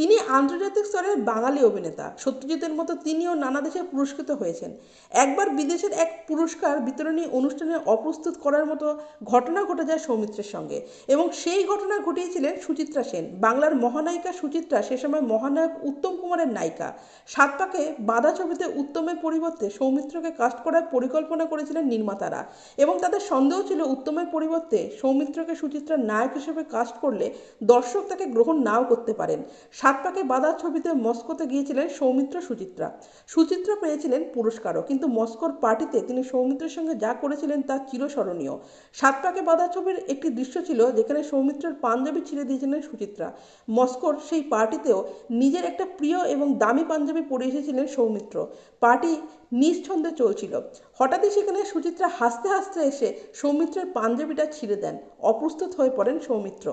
তিনি আন্তর্জাতিক স্তরের বাঙালি অভিনেতা। সত্যজিতের মতো তিনিও নানা দেশে পুরস্কৃত হয়েছেন। একবার বিদেশের এক পুরস্কার বিতরণী অনুষ্ঠানে অপ্রস্তুত করার মতো ঘটনা ঘটে যায় সৌমিত্রের সঙ্গে এবং সেই ঘটনা ঘটিয়েছিলেন সুচিত্রা সেন। বাংলার মহানায়িকা সুচিত্রা সে সময় মহানায়ক উত্তম কুমারের নায়িকা। সাত পাকে বাধা ছবিতে উত্তমের পরিবর্তে সৌমিত্রকে কাস্ট করার পরিকল্পনা করেছিলেন নির্মাতারা এবং তাদের সন্দেহ ছিল উত্তমের পরিবর্তে সৌমিত্রকে সুচিত্রার নায়ক হিসেবে কাস্ট করলে দর্শক তাকে গ্রহণ নাও করতে পারেন। সাত পাকে ছবিতে মস্কোতে গিয়েছিলেন সৌমিত্র সুচিত্রা। সুচিত্রা পেয়েছিলেন পুরস্কারও, কিন্তু মস্কোর পার্টিতে তিনি সৌমিত্রের সঙ্গে যা করেছিলেন তা চিরস্মরণীয়। সাত পাকে ছবির একটি দৃশ্য ছিল যেখানে সৌমিত্রের পাঞ্জাবি ছিঁড়ে দিয়েছিলেন সুচিত্রা। মস্কোর সেই পার্টিতেও নিজের একটা প্রিয় এবং দামি পাঞ্জাবি পরে এসেছিলেন সৌমিত্র। পার্টি নিঃছন্দে চলছিল। হঠাৎই সেখানে সুচিত্রা হাসতে হাসতে এসে সৌমিত্রের পাঞ্জাবিটা ছিঁড়ে দেন। অপ্রস্তুত হয়ে পড়েন সৌমিত্র।